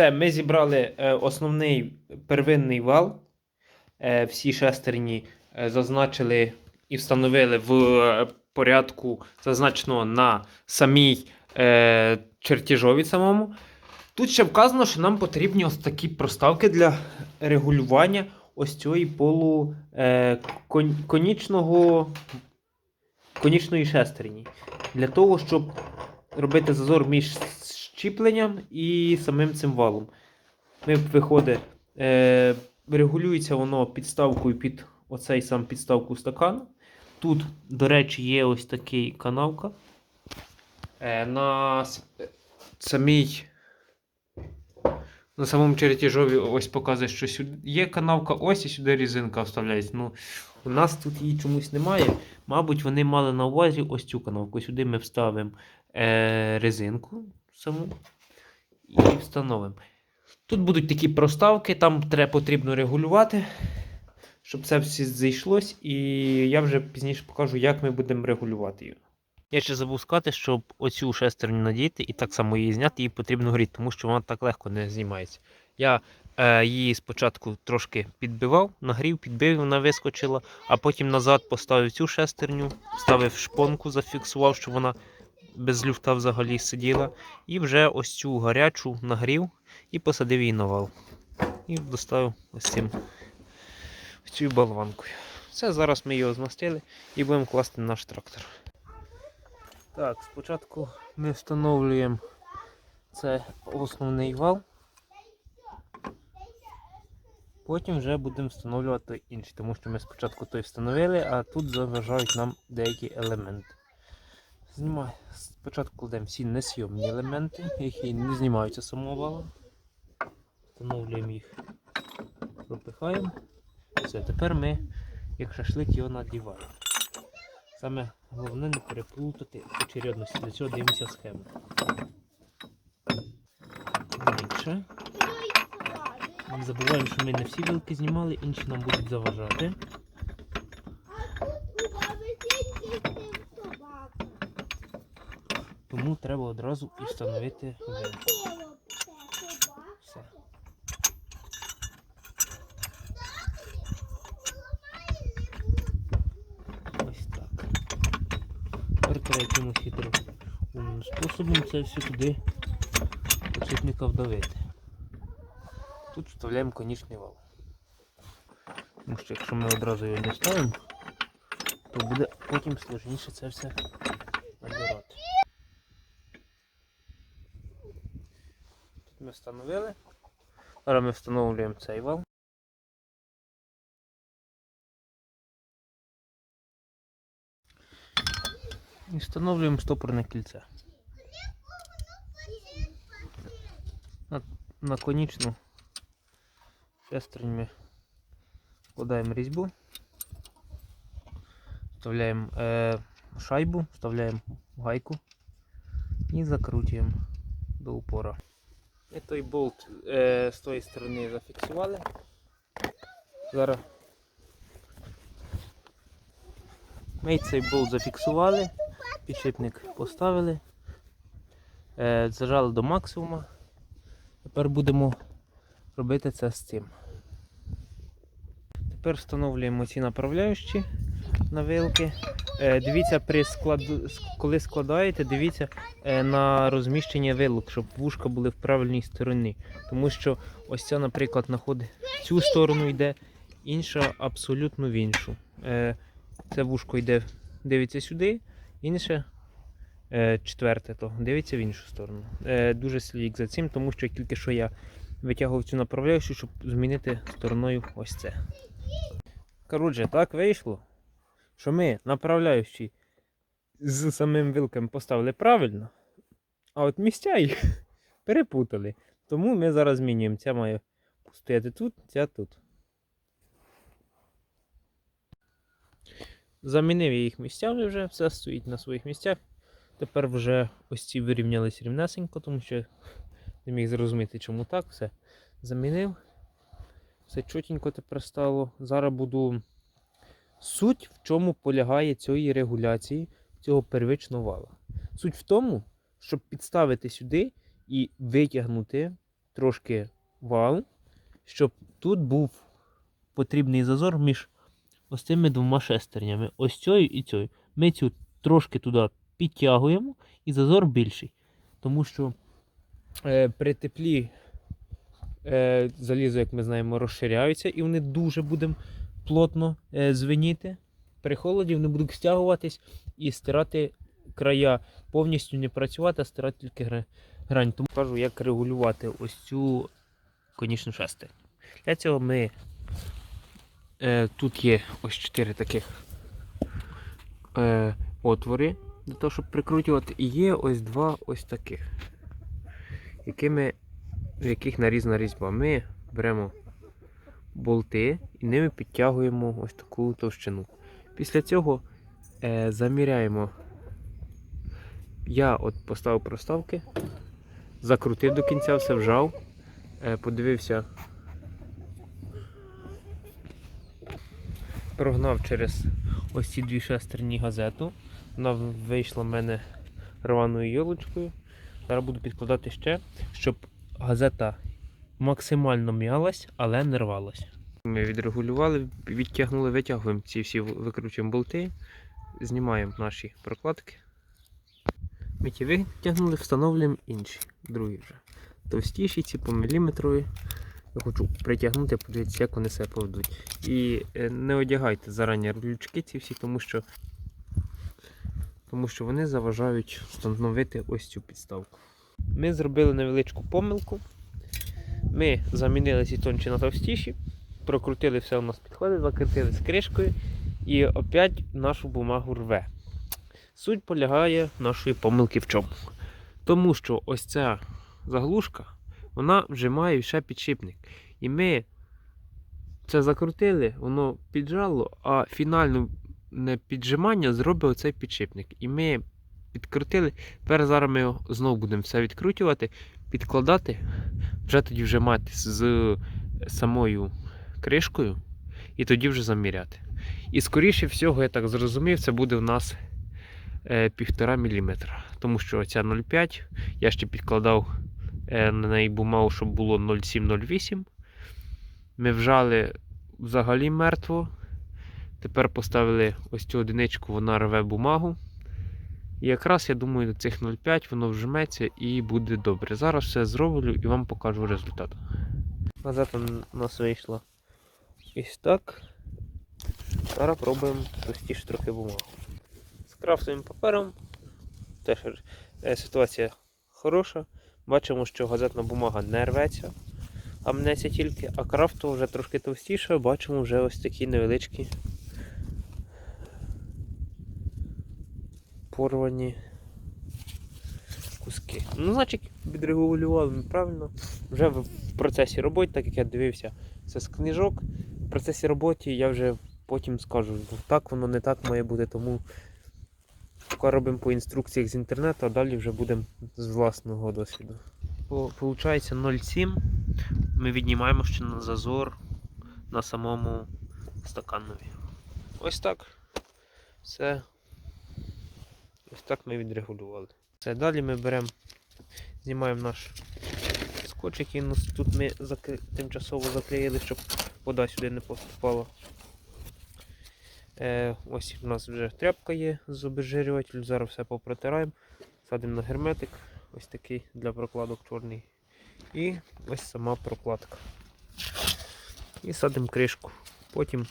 Все, ми зібрали е, основний первинний вал. Е, всі шестерні е, зазначили і встановили в порядку, зазначеного на самій чертежові самому. Тут ще вказано, що нам потрібні ось такі проставки для регулювання ось цієї полу конічного, конічної шестерні. Для того, щоб робити зазор між щіпленням і самим цим валом. Ми виходить, е, регулюється воно підставкою під оцей сам підставку стакану. Тут, до речі, є ось такий канавка. Е, на самій на самому чертежові ось показує, що сюди є канавка, ось і сюди різинка вставляється. Ну, у нас тут її чомусь немає. Мабуть, вони мали на увазі ось цю канавку. Сюди ми вставимо е, резинку саму і встановимо. Тут будуть такі проставки, там треба потрібно регулювати, щоб це все зайшлось, і я вже пізніше покажу, як ми будемо регулювати її. Я ще забув сказати, щоб оцю шестерню надіти і так само її зняти, її потрібно гріти, тому що вона так легко не знімається. Я е, її спочатку трошки підбивав, нагрів, підбив, вона вискочила, а потім назад поставив цю шестерню, ставив шпонку, зафіксував, щоб вона без люфта взагалі сиділа. І вже ось цю гарячу нагрів і посадив її на вал. І доставив ось цим цією болванкою. Все, зараз ми його змастили і будемо класти на наш трактор. Так, спочатку ми встановлюємо це основний вал. Потім вже будемо встановлювати інший, тому що ми спочатку той встановили, а тут заважають нам деякі елементи. Знімай. Спочатку кладемо всі несйомні елементи, які не знімаються самого вала. Встановлюємо їх, пропихаємо. Все, тепер ми, як шашлик, його надіваємо. Саме головне не переплутати очередності. Для цього дивимося схему. Дальше. Не забуваємо, що ми не всі вилки знімали, інші нам будуть заважати. Тому треба одразу і встановити вилку. Все. Ось так. Тепер якимось хитрим способом це все туди підшипника вдавити. Тут вставляємо конічний вал. Тому що якщо ми одразу його не ставимо, то буде потім сложніше це все набирати. Тут ми встановили. Зараз ми встановлюємо цей вал. І встановлюємо стопорне кільце. На, на конічну шестерню ми вкладаємо різьбу, вставляємо е, шайбу, вставляємо гайку і закручуємо до упора. І той болт е, з тої сторони зафіксували. Зараз ми цей болт зафіксували, підшипник поставили, е, зажали до максимуму. Тепер будемо робити це з цим. Тепер встановлюємо ці направляючі на вилки. Е, дивіться, при склад... коли складаєте, дивіться е, на розміщення вилок, щоб вушка були в правильній стороні. Тому що ось ця, наприклад, знаходить в цю сторону йде, інша абсолютно в іншу. Е, це вушко йде, дивиться сюди, інше четверте то дивиться в іншу сторону. Дуже слід за цим, тому що тільки що я витягував цю направляючу, щоб змінити стороною ось це. Коротше, так вийшло, що ми направляючі з самим вилком поставили правильно, а от місця їх перепутали. Тому ми зараз змінюємо. Ця має стояти тут, ця тут. Замінив я їх місцями вже, все стоїть на своїх місцях. Тепер вже ось ці вирівнялись рівнесенько, тому що не міг зрозуміти, чому так. Все замінив. Все чотенько тепер стало. Зараз буду. Суть в чому полягає цієї регуляції цього первичного вала. Суть в тому, щоб підставити сюди і витягнути трошки вал, щоб тут був потрібний зазор між ось цими двома шестернями. Ось цією і цією. Ми цю трошки туди підтягуємо і зазор більший. Тому що е, при теплі е, залізо, як ми знаємо, розширяються і вони дуже будемо плотно е, звеніти. При холоді вони будуть стягуватись і стирати края повністю не працювати, а стирати тільки грань. Тому кажу, як регулювати ось цю конічну шестерню. Для цього ми е, тут є ось чотири таких е, отвори для того, щоб прикручувати. І є ось два ось таких, якими, в яких нарізана різьба. Ми беремо болти і ними підтягуємо ось таку товщину. Після цього е, заміряємо. Я от поставив проставки, закрутив до кінця, все вжав, е, подивився, прогнав через ось ці дві шестерні газету. Вона вийшла в мене рваною йолочкою. Зараз буду підкладати ще, щоб газета максимально м'ялась, але не рвалась. Ми відрегулювали, відтягнули, витягуємо ці всі викручуємо болти, знімаємо наші прокладки. Ми ті витягнули, встановлюємо інші, другі вже. Товстіші, ці по міліметрові. Я хочу притягнути, подивитися, як вони себе поведуть. І е, не одягайте зарані рулючки ці всі, тому що, тому що вони заважають встановити ось цю підставку. Ми зробили невеличку помилку. Ми замінили ці тонші на товстіші, прокрутили все у нас підходить, закрутили з кришкою і опять нашу бумагу рве. Суть полягає нашої помилки в чому? Тому що ось ця заглушка, вона вжимає ще підшипник. І ми це закрутили, воно піджало, а фінальне піджимання зробить оцей підшипник. І ми підкрутили. Тепер зараз ми знову будемо все відкручувати, підкладати, вже тоді вже мати з самою кришкою, і тоді вже заміряти. І скоріше всього, я так зрозумів, це буде у нас е, 1,5 мм. Тому що ця 0,5 я ще підкладав е, на неї бумагу, щоб було 0,7-0,8. Ми вжали взагалі мертво. Тепер поставили ось цю одиничку, вона рве бумагу. І якраз я думаю, до цих 0,5 воно вжметься і буде добре. Зараз все зроблю і вам покажу результат. Газета у нас вийшла ось так. Зараз пробуємо товстіше трохи бумагу. З крафтовим папером теж е, ситуація хороша. Бачимо, що газетна бумага не рветься, а мнеться тільки, а крафтова вже трошки товстіше, бачимо вже ось такі невеличкі порвані куски. Ну, значить, відрегулювали правильно. Вже в процесі роботи, так як я дивився, це з книжок. В процесі роботи я вже потім скажу, так воно не так має бути, тому поки робимо по інструкціях з інтернету, а далі вже будемо з власного досвіду. По- Получається 0,7. Ми віднімаємо ще на зазор на самому стаканові. Ось так. Все. Ось так ми відрегулювали. Все, далі ми беремо, знімаємо наш скотч, який у нас тут ми закри... тимчасово заклеїли, щоб вода сюди не поступала. Е, ось у нас вже тряпка є з обезжирювателем. Зараз все попротираємо. Садимо на герметик, ось такий для прокладок чорний. І ось сама прокладка. І садимо кришку. Потім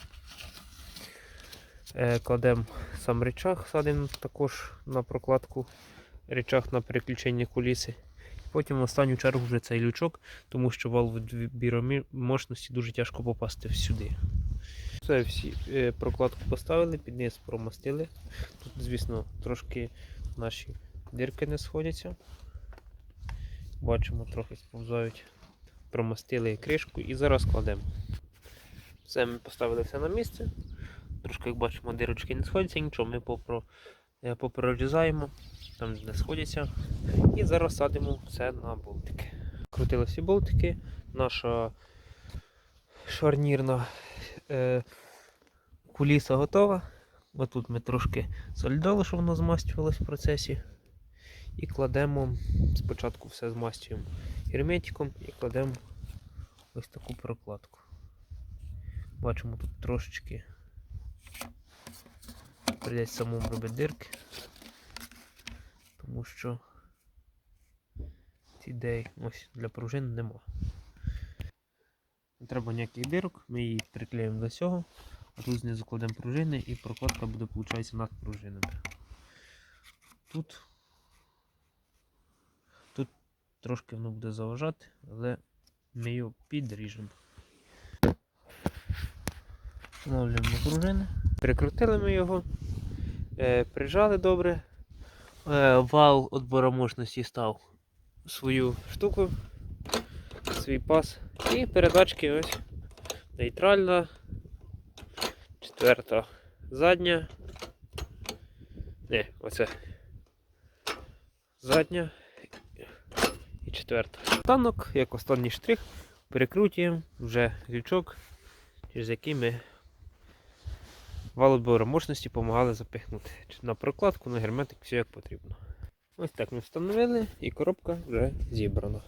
кладемо сам речах, садимо також на прокладку речах на переключення куліси. Потім в останню чергу вже цей лючок, тому що вал відбіру мощності дуже тяжко попасти сюди. Все, всі е, прокладку поставили, під низ промастили. Тут, звісно, трошки наші дирки не сходяться. Бачимо, трохи сповзають. Промастили кришку і зараз кладемо. Все, ми поставили все на місце. Трошки, як бачимо, дирочки не сходяться, нічого, ми попро, е, там не сходяться. І зараз садимо все на болтики. Крутили всі болтики. Наша шарнірна е, куліса готова. Отут ми трошки солідали, щоб воно змастювалось в процесі. І кладемо, спочатку все змастюємо герметиком і кладемо ось таку прокладку. Бачимо тут трошечки прийдеться самому робити дирки, тому що ідей ось для пружин нема. Не треба ніяких дирок, ми її приклеїмо до цього, а тут знизу кладемо пружини і прокладка буде, виходить, над пружинами. Тут, тут трошки воно буде заважати, але ми його підріжемо. Встановлюємо пружини. Прикрутили ми його, прижали добре. Е, вал отбора мощності став свою штуку, свій пас. І передачки ось нейтральна, четверта задня. Не, оце задня і четверта. Танок, як останній штрих, перекрутуємо вже лючок, через який ми вал мощності допомагали запихнути. На прокладку, на герметик, все як потрібно. Ось так ми встановили і коробка вже зібрана.